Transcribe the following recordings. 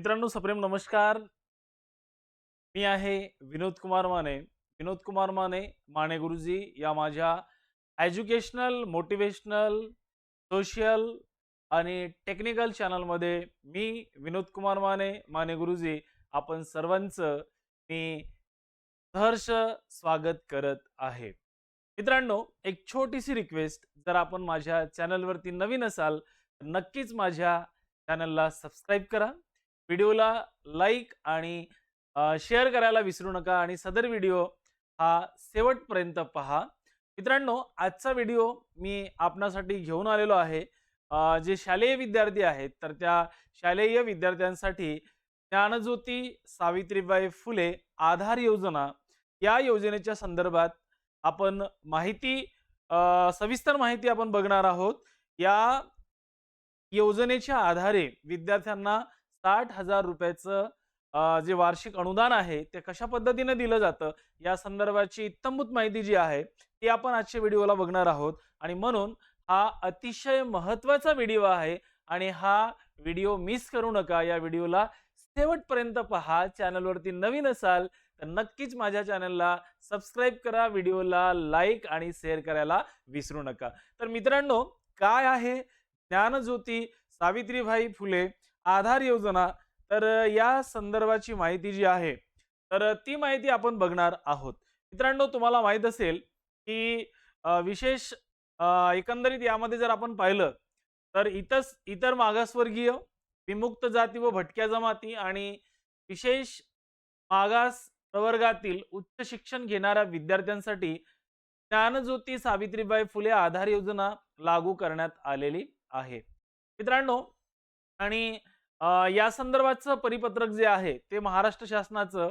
मित्रांनो सप्रेम नमस्कार. मी आहे विनोद कुमार माने. विनोद कुमार माने माने गुरुजी या माझ्या एज्युकेशनल मोटिवेशनल सोशल आणि टेक्निकल चॅनलमध्ये मी विनोद कुमार माने माने गुरुजी आपण सर्वांचं मी सहर्ष स्वागत करत आहे. मित्रांनो एक छोटीशी रिक्वेस्ट जर आपण माझ्या चॅनलवरती नवीन असाल तर नक्कीच माझ्या चॅनलला सबस्क्राईब करा. व्हिडिओला लाईक आणि शेअर करायला विसरू नका आणि सदर व्हिडिओ हा शेवटपर्यंत पहा. मित्रांनो आजचा व्हिडिओ मी आपणासाठी घेऊन आलेलो आहे. जे शालेय विद्यार्थी आहेत तर त्या शालेय विद्यार्थ्यांसाठी ज्ञानज्योती सावित्रीबाई फुले आधार योजना या योजनेच्या संदर्भात आपण माहिती सविस्तर माहिती आपण बघणार आहोत. या योजनेच्या आधारे विद्यार्थ्यांना साठ हजार रुपयाचं जे वार्षिक अनुदान आहे ते कशा पद्धतीने दिलं जातं? या संदर्भाची इत्तमभूत माहिती जी आहे ती आपण आजच्या व्हिडिओला बघणार आहोत. आणि म्हणून हा अतिशय महत्त्वाचा व्हिडिओ आहे आणि हा व्हिडिओ मिस करू नका. या व्हिडिओला शेवटपर्यंत पहा. चॅनलवरती नवीन असाल तर नक्कीच माझ्या चॅनलला सबस्क्राईब करा. व्हिडिओला लाईक आणि शेअर करायला विसरू नका. तर मित्रांनो काय आहे? ज्ञानज्योती सावित्रीबाई फुले आधार योजना. तर या संदर्भाची माहिती जी आहे तर ती माहिती आपण बघणार आहोत. मित्रांनो तुम्हाला माहीत असेल की विशेष एकंदरीत यामध्ये जर आपण पाहिलं तर इतर इतर मागासवर्गीय विमुक्त जाती व भटक्या जमाती आणि विशेष मागास प्रवर्गातील उच्च शिक्षण घेणाऱ्या विद्यार्थ्यांसाठी ज्ञानज्योती सावित्रीबाई फुले आधार योजना लागू करण्यात आलेली आहे. मित्रांनो आणि या संदर्भाचं परिपत्रक जे आहे ते महाराष्ट्र शासनाचं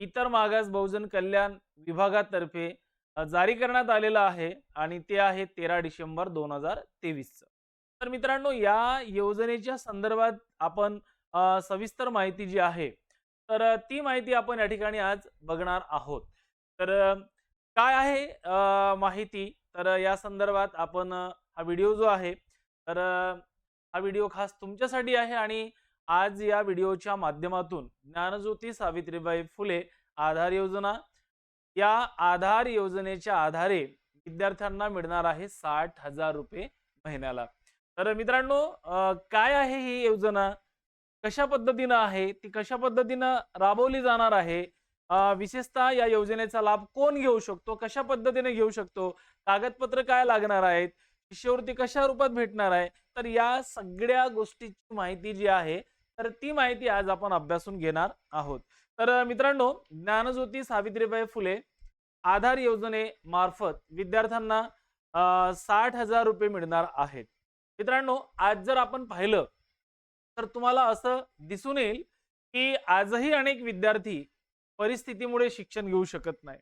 इतर मागास बहुजन कल्याण विभागातर्फे जारी करण्यात आलेलं आहे आणि ते आहे तेरा डिसेंबर दोन हजार तेवीसचं. तर मित्रांनो या योजनेच्या संदर्भात आपण सविस्तर माहिती जी आहे तर ती माहिती आपण या ठिकाणी आज बघणार आहोत. तर काय आहे माहिती? तर या संदर्भात आपण हा व्हिडिओ जो आहे तर हा व्हिडिओ खास तुमच्यासाठी आहे आणि आज या व्हिडिओच्या माध्यमातून ज्ञानज्योती सावित्रीबाई फुले आधार योजना या आधार योजनेच्या आधारे विद्यार्थ्यांना मिळणार आहे साठ हजार रुपये महिन्याला. तर मित्रांनो काय आहे ही योजना? कशा पद्धतीनं आहे? ती कशा पद्धतीनं राबवली जाणार आहे? विशेषतः या योजनेचा लाभ कोण घेऊ शकतो? कशा पद्धतीने घेऊ शकतो? कागदपत्र काय लागणार आहेत? शिष्यवृत्ती कशा रूपात भेटणार आहे? तर या सगळ्या गोष्टीची माहिती जी आहे तर ती माहिती आज आपण अभ्यासून घेणार आहोत. तर मित्रांनो ज्ञानज्योती सावित्रीबाई फुले आधार योजनेमार्फत विद्यार्थ्यांना साठ हजार रुपये मिळणार आहेत. मित्रांनो आज जर आपण पाहिलं तर तुम्हाला असं दिसून येईल की आजही अनेक विद्यार्थी परिस्थितीमुळे शिक्षण घेऊ शकत नाही.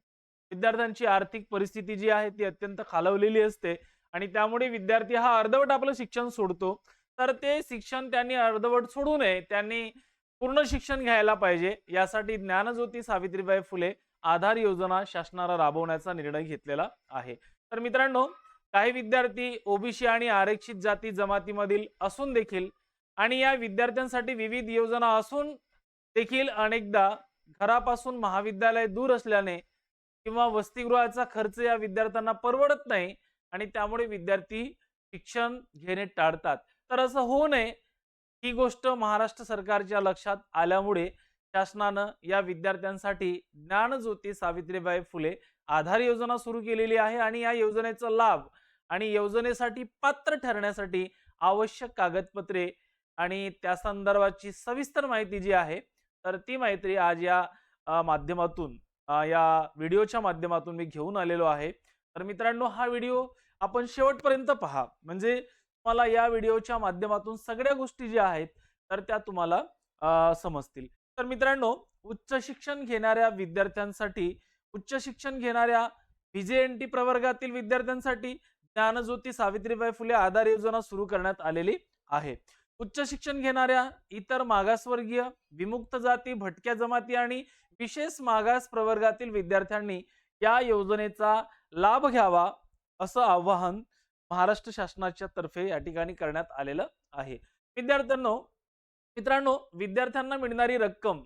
विद्यार्थ्यांची आर्थिक परिस्थिती जी आहे ती अत्यंत खालवलेली असते आणि त्यामुळे विद्यार्थी हा अर्धवट आपलं शिक्षण सोडतो. तर ते शिक्षण त्यांनी अर्धवट सोडू नये. त्यांनी पूर्ण शिक्षण घ्यायला पाहिजे. यासाठी ज्ञानज्योती सावित्रीबाई फुले आधार योजना शासनाला राबवण्याचा निर्णय घेतलेला आहे. तर मित्रांनो काही विद्यार्थी ओबीसी आणि आरक्षित जाती जमातीमधील असून देखील आणि या विद्यार्थ्यांसाठी विविध योजना असून देखील अनेकदा घरापासून महाविद्यालय दूर असल्याने किंवा वसतिगृहाचा खर्च या विद्यार्थ्यांना परवडत नाही आणि त्यामुळे विद्यार्थी शिक्षण घेणे टाळतात. तर असं होऊ नये. ही गोष्ट महाराष्ट्र सरकारच्या लक्षात आल्यामुळे शासनानं या विद्यार्थ्यांसाठी ज्ञानज्योती सावित्रीबाई फुले आधार योजना सुरू केलेली आहे आणि या योजनेचा लाभ आणि योजनेसाठी पात्र ठरण्यासाठी आवश्यक कागदपत्रे आणि त्या संदर्भाची सविस्तर माहिती जी आहे तर ती माहिती आज या माध्यमातून या व्हिडिओच्या माध्यमातून मी घेऊन आलेलो आहे. तर मित्रांनो हा व्हिडिओ आपण शेवटपर्यंत पहा. म्हणजे तुम्हाला या व्हिडिओच्या माध्यमातून सगळ्या गोष्टी ज्या आहेत तर त्या तुम्हाला समजतील. तर मित्रांनो उच्च शिक्षण घेणाऱ्या विद्यार्थ्यांसाठी उच्च शिक्षण घेणाऱ्या व्हीजेएनटी प्रवर्गातील विद्यार्थ्यांसाठी ज्ञानज्योती सावित्रीबाई फुले आधार योजना सुरू करण्यात आलेली आहे. उच्च शिक्षण घेणाऱ्या इतर मागासवर्गीय विमुक्त जाती भटक्या जमाती आणि विशेष मागास प्रवर्गातील विद्यार्थ्यांनी या योजनेचा लाभ घ्यावा असं आवाहन महाराष्ट्र शासनाच्या तर्फे या ठिकाणी करण्यात आलेलं आहे. विद्यार्थ्यांनो मित्रांनो विद्यार्थ्यांना मिळणारी रक्कम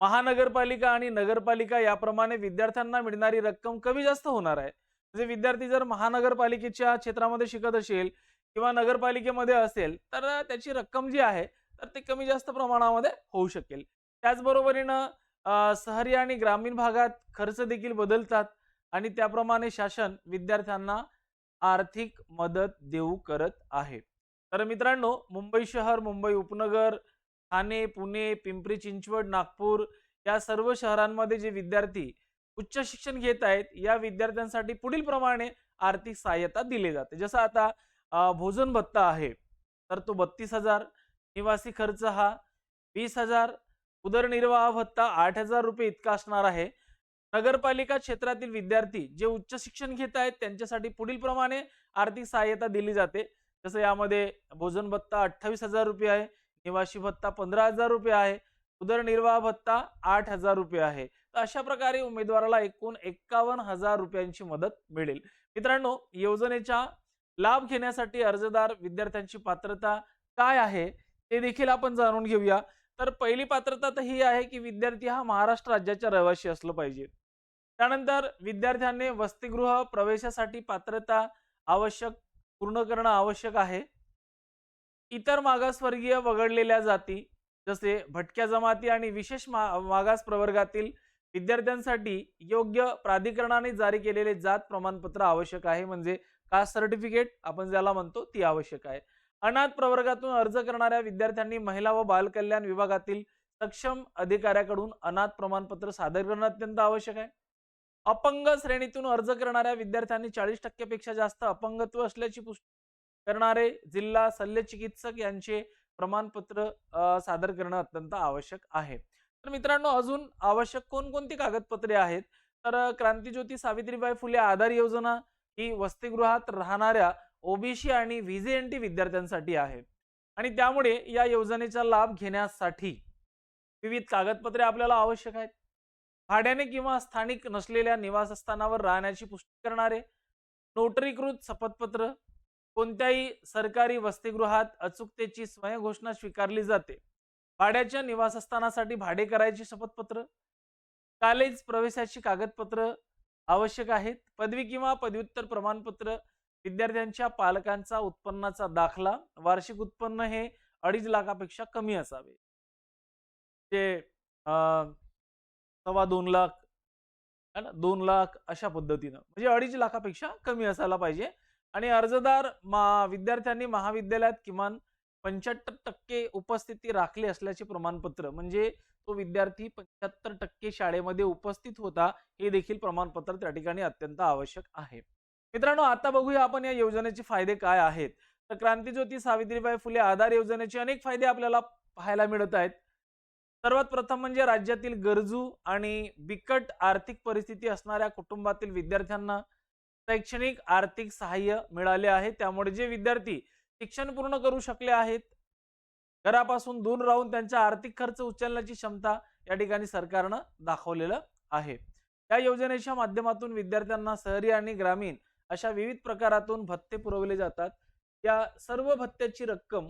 महानगरपालिका आणि नगरपालिका याप्रमाणे विद्यार्थ्यांना मिळणारी रक्कम कमी जास्त होणार आहे. म्हणजे विद्यार्थी जर महानगरपालिकेच्या क्षेत्रामध्ये शिकत असेल किंवा नगरपालिकेमध्ये असेल तर त्याची रक्कम जी आहे तर ते कमी जास्त प्रमाणामध्ये होऊ शकेल. त्याचबरोबरीनं शहरी आणि ग्रामीण भागात खर्च देखील बदलतात आणि त्याप्रमाणे शासन विद्यार्थ्यांना आर्थिक मदत देऊ करत आहे. तर मित्रांनो मुंबई शहर मुंबई उपनगर ठाणे पुणे पिंपरी चिंचवड नागपूर या सर्व शहरांमध्ये जे विद्यार्थी उच्च शिक्षण घेत आहेत या विद्यार्थ्यांसाठी पुढील प्रमाणे आर्थिक सहाय्यता दिली जाते. जसं आता भोजन भत्ता आहे तर तो बत्तीस हजार निवासी खर्च हा वीस हजार उदरनिर्वाह भत्ता आठ हजार रुपये इतका असणार आहे. नगरपालिका क्षेत्रातील विद्यार्थी जे उच्च शिक्षण घेत आहेत त्यांच्यासाठी पुढील प्रमाणे आर्थिक सहाय्यता दिली जाते. जसं यामध्ये भोजन भत्ता अठ्ठावीस हजार रुपये आहे निवासी भत्ता पंधरा हजार रुपये आहे उदरनिर्वाह भत्ता आठ हजार रुपये आहे. तर अशा प्रकारे उमेदवाराला एकूण एक्कावन्न हजार रुपयांची मदत मिळेल. मित्रांनो योजनेचा लाभ घेण्यासाठी अर्जदार विद्यार्थ्यांची पात्रता काय आहे ते देखील आपण जाणून घेऊया. तर पहिली पात्रता तर ही आहे की विद्यार्थी हा महाराष्ट्र राज्याचा रहिवासी असलं पाहिजे. त्यानंतर विद्यार्थ्यांनी वसतिगृह प्रवेशासाठी पात्रता आवश्यक पूर्ण करणं आवश्यक आहे. इतर मागासवर्गीय वगळलेल्या जाती जसे भटक्या जमाती आणि विशेष मा मागास प्रवर्गातील विद्यार्थ्यांसाठी योग्य प्राधिकरणाने जारी केलेले जात प्रमाणपत्र आवश्यक आहे. म्हणजे कास्ट सर्टिफिकेट आपण ज्याला म्हणतो ती आवश्यक आहे. अनाथ प्रवर्गातून अर्ज करणाऱ्या विद्यार्थ्यांनी महिला व बालकल्याण विभागातील सक्षम अधिकाऱ्याकडून अनाथ प्रमाणपत्र सादर करणं अत्यंत आवश्यक आहे. अपंग श्रेणीतून अर्ज करणाऱ्या विद्यार्थ्यांनी चाळीस टक्केपेक्षा जास्त अपंगत्व असल्याची पुष्टी करणारे जिल्हा शल्य चिकित्सक यांचे प्रमाणपत्र सादर करणं अत्यंत आवश्यक आहे. तर मित्रांनो अजून आवश्यक कोणकोणती कागदपत्रे आहेत? तर क्रांतीज्योती सावित्रीबाई फुले आधार योजना ही वसतिगृहात राहणाऱ्या ओबीसी आणि व्हीजेएनटी विद्यार्थ्यांसाठी आहे. आणि त्यामुळे या योजनेचा लाभ घेण्यासाठी विविध कागदपत्रे आपल्याला आवश्यक आहेत. भाड्याने किंवा स्थानिक नसलेल्या निवासस्थानावर राहण्याची पुष्टी करणारे नोटरीकृत शपथपत्र कोणत्याही सरकारी वसतिगृहात अचूकतेची स्वयंघोषणा स्वीकारली जाते. भाड्याच्या निवासस्थानासाठी भाडे करायचे शपथपत्र कॉलेज प्रवेशाची कागदपत्र आवश्यक आहेत. पदवी किंवा पदव्युत्तर प्रमाणपत्र विद्यार्थ्यांच्या पालकांचा उत्पन्नाचा दाखला वार्षिक उत्पन्न हे अडीच लाखापेक्षा कमी असावे. ते अं, सव्वा दोन लाख है ना? दोन लाख अशा पद्धतीनं. म्हणजे अडीच लाखापेक्षा कमी असायला पाहिजे. आणि अर्जदार मा विद्यार्थ्यांनी महाविद्यालयात किमान पंच्याहत्तर टक्के उपस्थिती राखली असल्याचे प्रमाणपत्र म्हणजे तो विद्यार्थी पंच्याहत्तर टक्के शाळेमध्ये उपस्थित होता हे देखील प्रमाणपत्र त्या ठिकाणी अत्यंत आवश्यक आहे. मित्रांनो आता बघूया आपण या योजनेचे फायदे काय आहेत. तर क्रांतीज्योती सावित्रीबाई फुले आधार योजनेचे अनेक फायदे आपल्याला पाहायला मिळत आहेत. सर्वात प्रथम म्हणजे राज्यातील गरजू आणि बिकट आर्थिक परिस्थिती असणाऱ्या कुटुंबातील विद्यार्थ्यांना शैक्षणिक आर्थिक सहाय्य मिळाले आहे. त्यामुळे जे विद्यार्थी शिक्षण पूर्ण करू शकले आहेत घरापासून दूर राहून त्यांचा आर्थिक खर्च उचलण्याची क्षमता या ठिकाणी सरकारनं दाखवलेलं आहे. या योजनेच्या माध्यमातून विद्यार्थ्यांना शहरी आणि ग्रामीण अशा विविध प्रकारातून भत्ते पुरवले जातात. या सर्व भत्त्याची रक्कम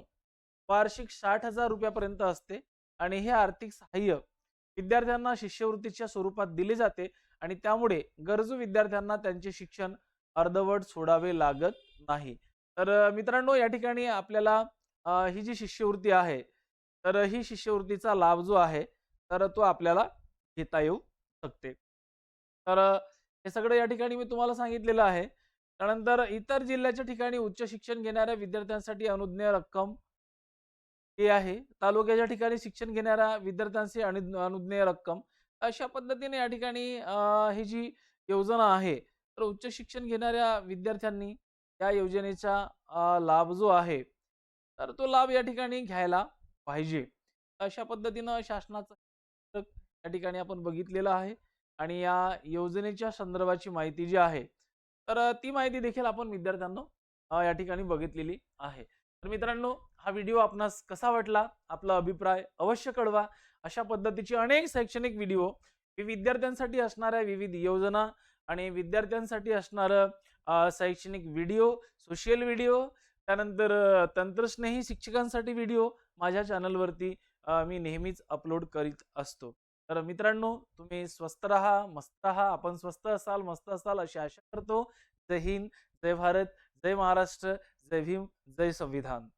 वार्षिक साठ हजार रुपयापर्यंत असते. आणि हे आर्थिक सहाय्य विद्यार्थ्यांना शिष्यवृत्तीच्या स्वरूपात दिले जाते आणि त्यामुळे गरजू विद्यार्थ्यांना त्यांचे शिक्षण अर्धवट सोडावे लागत नाही. तर मित्रांनो या ठिकाणी आपल्याला ही जी शिष्यवृत्ती आहे तर ही शिष्यवृत्तीचा लाभ जो आहे तर तो आपल्याला घेता येऊ शकते. तर हे सगळं या ठिकाणी मी तुम्हाला सांगितलेलं आहे. त्यानंतर इतर जिल्ह्याच्या ठिकाणी उच्च शिक्षण घेणाऱ्या विद्यार्थ्यांसाठी अनुज्ञेय रक्कम हे आहे. तालुक्याच्या ठिकाणी शिक्षण घेणाऱ्या विद्यार्थ्यांची अनु अनुज्ञेय रक्कम. अशा पद्धतीने या ठिकाणी ही जी योजना आहे तर उच्च शिक्षण घेणाऱ्या विद्यार्थ्यांनी या योजनेचा लाभ जो आहे तर तो लाभ या ठिकाणी घ्यायला पाहिजे. अशा पद्धतीनं शासनाचं या ठिकाणी आपण बघितलेलं आहे आणि या योजनेच्या संदर्भाची माहिती जी आहे तर ती माहिती देखील आपण विद्यार्थ्यांना या ठिकाणी बघितलेली आहे. तर मित्रांनो हा व्हिडिओ आपणास कसा वाटला? आपला अभिप्राय अवश्य कळवा. अशा पद्धतीचे अनेक शैक्षणिक व्हिडिओ विद्यार्थ्यांसाठी असणाऱ्या विविध योजना आणि विद्यार्थ्यांसाठी असणारं शैक्षणिक व्हिडिओ सोशल व्हिडिओ त्यानंतर तंत्रस्नेही शिक्षकांसाठी व्हिडिओ माझ्या चॅनलवरती मी नेहमीच अपलोड करीत असतो. तर मित्रांनो तुम्ही स्वस्त राहा मस्त राहा आपण स्वस्त असाल मस्त असाल अशी आशा करतो. जय हिंद जय भारत. जय महाराष्ट्र जय भीम जय संविधान.